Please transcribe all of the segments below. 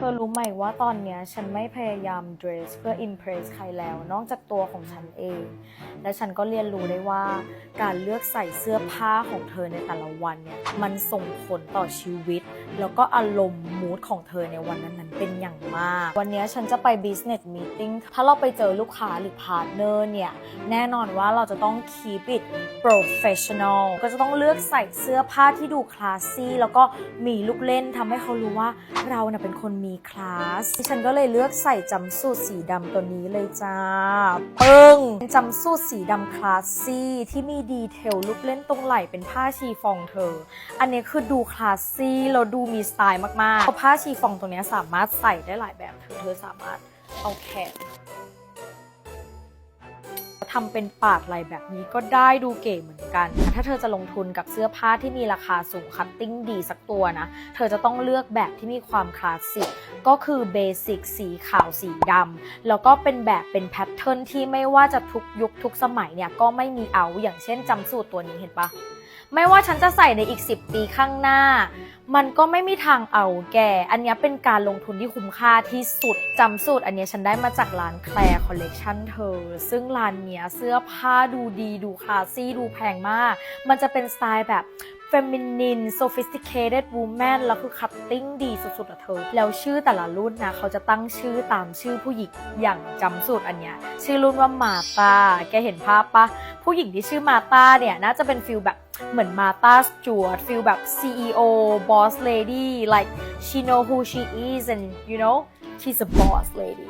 เธอรู้ไหมว่าตอนเนี้ยฉันไม่พยายาม dress เพื่อ impress ใครแล้ว นอกจากตัวของฉันเอง และฉันก็เรียนรู้ได้ว่า การเลือกใส่เสื้อผ้าของเธอในแต่ละวันเนี่ยมันส่งผลต่อชีวิต แล้วก็อารมณ์มูดของเธอในวันนั้นๆเป็นอย่างมาก วันนี้ฉันจะไป business meeting ถ้าเราไปเจอลูกค้าหรือ partner เนี่ยแน่นอนว่าเราจะต้อง keep it professional ก็จะต้องเลือกใส่เสื้อผ้าที่ดูคลาสซี่แล้วก็มีลูกเล่นทำให้เขารู้ว่าเราเน่ะเป็นคนมีีคลาสฉันก็เลยเลือกใส่จำสูทสีดำตัวนี้เลยจ้าปึ้งเป็นจำสูทสีดำคลาสซี่ที่มีดีเทลลูกเล่นตรงไหล่เป็นผ้าชีฟองเธอ อันนี้คือดูคลาสซี่เราดูมีสไตล์มากๆเพราะผ้าชีฟองตรงเนี้ยสามารถใส่ได้หลายแบบเธอเธอสามารถเอาแขน ทำเป็นปาดไหลแบบนี้ก็ได้ดูเก๋เหมือนกัน ถ้าเธอจะลงทุนกับเสื้อผ้าที่มีราคาสูงคัตติ้งดีสักตัวนะ เธอจะต้องเลือกแบบที่มีความคลาสสิกก็คือเบสิกสีขาวสีดำแล้วก็เป็นแบบเป็นแพทเทิร์นที่ไม่ว่าจะทุกยุคทุกสมัยเนี่ยก็ไม่มีเอาอย่างเช่นจำสูตรตัวนี้เห็นปะไม่ว่าฉันจะใส่ในอีก 10 ปีข้างหน้า มันก็ไม่มีทางเอาแก อันนี้เป็นการลงทุนที่คุ้มค่าที่สุดจำสูตร อันนี้ฉันได้มาจากร้านแคลร์คอลเลกชันเธอ ซึ่งร้านเนี้ยเสื้อผ้าดูดีดูคลาสซี่ดูแพงมาก มันจะเป็นสไตล์แบบ feminine sophisticated woman แล้วคือคัตติ้งดีสุดๆอะเธอ แล้วชื่อแต่ละรุ่นนะ เขาจะตั้งชื่อตามชื่อผู้หญิงอย่างจำสูตรอันเนี้ย ชื่อรุ่นว่ามาตา แกเห็นภาพปะ ผู้หญิงที่ชื่อมาตาเนี่ย น่าจะเป็นฟิลแบบ เหมือนมาตาสจวดฟิลแบบ CEO boss lady like she know who she is and you know she's a boss lady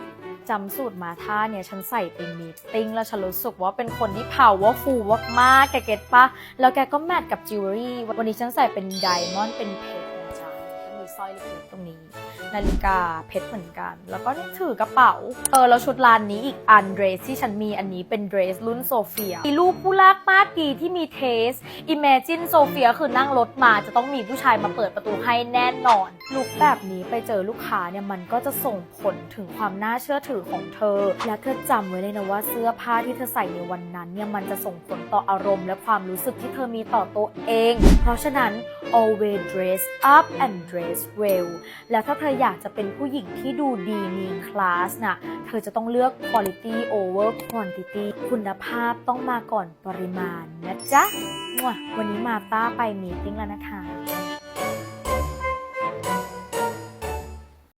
จำสูตรมาท่าเนี่ย ฉันใส่ไปมีตติ้งแล้วฉันรู้สึกว่าเป็นคนที่ powerful มากๆแกเก็ตปะแล้วแกก็แมทกับจิวเวลรี่ วันนี้ฉันใส่เป็นไดมอนด์เป็นเพ สร้อยเล็กๆตรงนี้ นาฬิกาเพชรเหมือนกัน แล้วก็นี่ถือกระเป๋า เออ แล้วชุดร้านนี้อีกอันเดรสที่ฉันมีอันนี้เป็นเดรสรุ่นโซเฟียมีรูปผู้ลากมากดีที่มีเทส Imagine โซเฟียคือนั่งรถมาจะต้องมีผู้ชายมาเปิดประตูให้แน่นอน ลุคแบบนี้ไปเจอลูกค้าเนี่ยมันก็จะส่งผลถึงความน่าเชื่อถือของเธอ และเธอจำไว้เลยนะว่าเสื้อผ้าที่เธอใส่ในวันนั้นเนี่ยมันจะส่งผลต่ออารมณ์ และความรู้สึกที่เธอมีต่อตัวเอง เพราะฉะนั้น always dress up and dress well แล้วถ้าเธออยากจะเป็นผู้หญิงที่ดูดีมีคลาสน่ะเธอจะต้องเลือก quality over quantity คุณภาพต้องมาก่อนปริมาณนะจ๊ะววันนี้มาต้าไปมีติ้งแล้วนะคะ